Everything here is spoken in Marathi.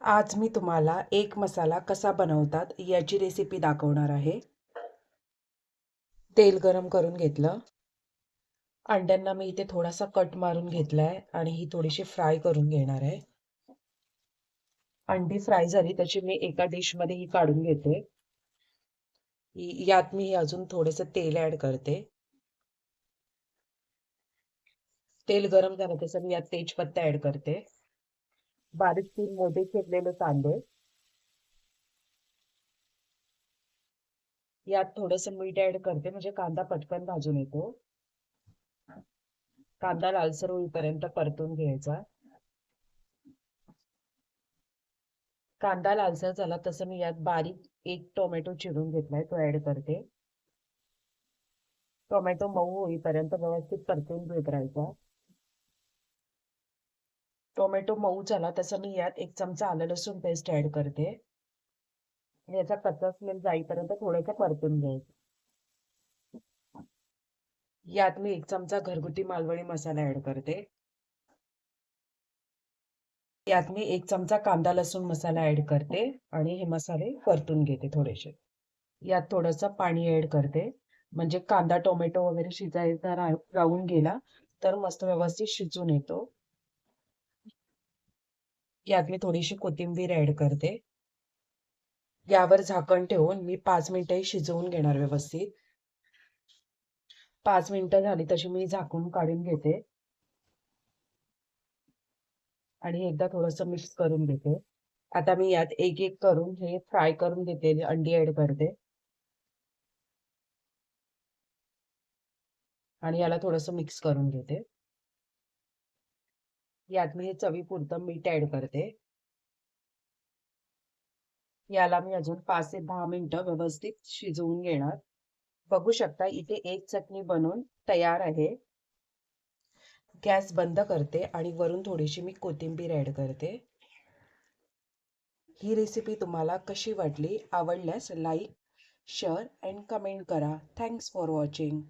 आज मी तुम्हाला एक मसाला कसा बनवतात याची रेसिपी दाखवणार आहे. तेल गरम करून घेतलं. अंड्यांना मी इथे थोडासा कट मारून घेतलाय आणि ही थोडीशी फ्राय करून घेणार आहे. अंडी फ्राय झाली त्याची मी एका डिशमध्ये ही काढून घेते. यात मी अजून थोडेसे तेल ऍड करते. तेल गरम झालं तसं मी यात तेजपत्ता ऍड करते. बारीक तीन मोठे चिरलेले कांदे. यात थोडस मीठ ऍड करते म्हणजे कांदा पटकन भाजून येतो. कांदा लालसर होईपर्यंत परतून घ्यायचा. कांदा लालसर झाला तसं मी यात बारीक एक टोमॅटो चिरून घेतलाय तो ऍड करते. टोमॅटो मऊ होईपर्यंत व्यवस्थित परतून घेत राहायचा टोमॅटो मऊ झाला तसं मी यात एक चमचा आलं लसूण पेस्ट ऍड करते. याचा कच्चा स्मेल जाईपर्यंत थोडंसं परतून घ्यायचं. यात मी एक चमचा घरगुती मालवणी मसाला ऍड करते. यात मी एक चमचा कांदा लसूण मसाला ऍड करते आणि हे मसाले परतून घेते थोडेसे. यात थोडंसं पाणी ऍड करते. म्हणजे कांदा टोमॅटो वगैरे शिजायचा राहून गेला तर मस्त व्यवस्थित शिजून येतो. यात मी थोडीशी कोथिंबीर ऍड करते. यावर झाकण ठेवून मी पाच मिनिटं शिजवून घेणार व्यवस्थित. पाच मिनिटं झाली तशी मी झाकून काढून घेते. आणि एकदा थोडस मिक्स करून घेते. आता मी यात एक एक करून हे फ्राय करून घेते अंडी ऍड करते. आणि याला थोडस मिक्स करून घेते. यात मी हे चवीपुरतं मीठ ऍड करते. याला मी अजून पाच ते दहा मिनिटं व्यवस्थित शिजवून घेणार. बघू शकता इथे एक चटणी बनवून तयार आहे. गॅस बंद करते आणि वरून थोडीशी मी कोथिंबीर ऍड करते. ही रेसिपी तुम्हाला कशी वाटली आवडल्यास लाईक शेअर अँड कमेंट करा. Thanks for watching